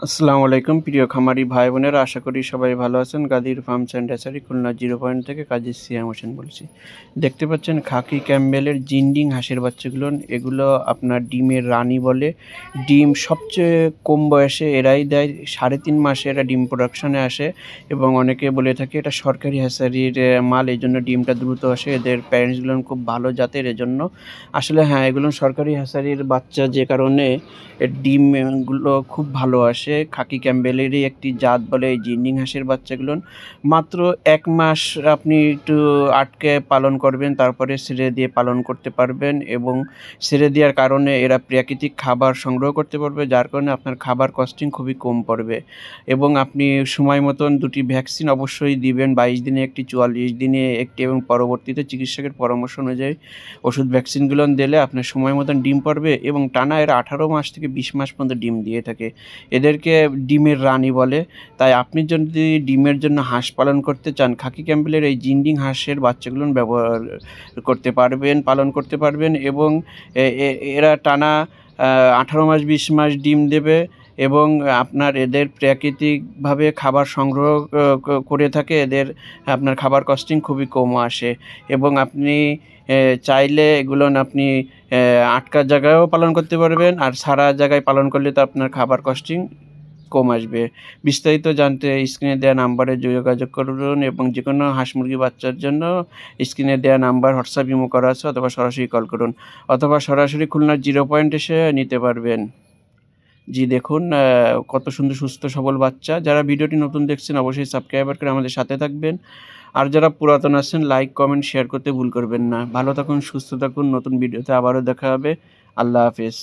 আসসালামু আলাইকুম প্রিয় খামারি ভাই বোনেরা আশা করি সবাই ভালো আছেন। গাদির ফার্ম স্যান্ডাসারি খুলনা জিরো পয়েন্ট থেকে কাজী সিয়াম হোসেন বলছি। দেখতে পাচ্ছেন খাকি ক্যাম্বেলের জিন্ডিং হাঁসের বাচ্চাগুলো এগুলো আপনার ডিমের রানী বলে। ডিম সবচেয়ে কম বয়সে এরাই দেয় সাড়ে তিন মাসে এরা ডিম প্রোডাকশনে আসে এবং অনেকে বলে থাকে এটা সরকারি হ্যাসারির আহ, মাল এই জন্য ডিমটা দ্রুত আসে। এদের প্যারেন্টসগুলো খুব ভালো জাতের এজন্য। আসলে হ্যাঁ এগুলো সরকারি হ্যাসারির বাচ্চা যে কারণে ডিমগুলো খুব ভালো আসে। খাকি ক্যাম্বেলেরই একটি জাত বলে এই জিন্ডিং হাঁসের বাচ্চাগুলো। মাত্র এক মাস আপনি একটু আটকে পালন করবেন, তারপরে ছেড়ে দিয়ে পালন করতে পারবেন এবং ছেড়ে দেওয়ার কারণে এরা প্রাকৃতিক খাবার সংগ্রহ করতে পারবে, যার কারণে আপনার খাবার কস্টিং খুবই কম পড়বে। এবং আপনি সময় মতন দুটি ভ্যাকসিন অবশ্যই দিবেন, বাইশ দিনে একটি, চুয়াল্লিশ দিনে একটি এবং পরবর্তীতে চিকিৎসকের পরামর্শ অনুযায়ী ওষুধ ভ্যাকসিনগুলো দিলে আপনার সময় মতন ডিম পড়বে এবং টানা এরা আঠারো মাস থেকে বিশ মাস পর্যন্ত ডিম দিয়ে থাকে। এদেরকে ডিমের রানী বলে। তাই আপনি যদি ডিমের জন্য হাঁস পালন করতে চান খাকি ক্যাম্বেলের এই জিন্ডিং হাঁসের বাচ্চাগুলো ব্যবহার করতে পারবেন পালন করতে পারবেন এবং এরা টানা আঠারো মাস বিশ মাস ডিম দেবে এবং আপনার এদের প্রাকৃতিকভাবে খাবার সংগ্রহ করে থাকে। এদের আপনার খাবার কস্টিং খুবই কম আসে এবং আপনি চাইলে এগুলো আপনি এ, আটকা জায়গায়ও পালন করতে পারবেন আর সারা জায়গায় পালন করলে তো আপনার খাবার কস্টিং কম আসবে। বিস্তারিত জানতে স্ক্রিনে দেওয়া নাম্বারে যোগাযোগ করুন এবং যে কোনো হাঁস মুরগি বাচ্চার জন্য স্ক্রিনে দেওয়া নাম্বার হোয়াটসঅ্যাপ ইমো করা আছে অথবা সরাসরি কল করুন অথবা সরাসরি খুলনার জিরো পয়েন্ট এসে নিতে পারবেন। জি, দেখুন কত সুন্দর সুস্থ সবল বাচ্চা। যারা ভিডিওটি নতুন দেখছেন, অবশ্যই সাবস্ক্রাইবার করে আমাদের সাথে থাকবেন। আর যারা পুরাতন আছেন লাইক কমেন্ট শেয়ার করতে ভুল করবেন না। ভালো থাকুন, সুস্থ থাকুন। নতুন ভিডিওতে আবারও দেখা হবে। আল্লাহ হাফেজ।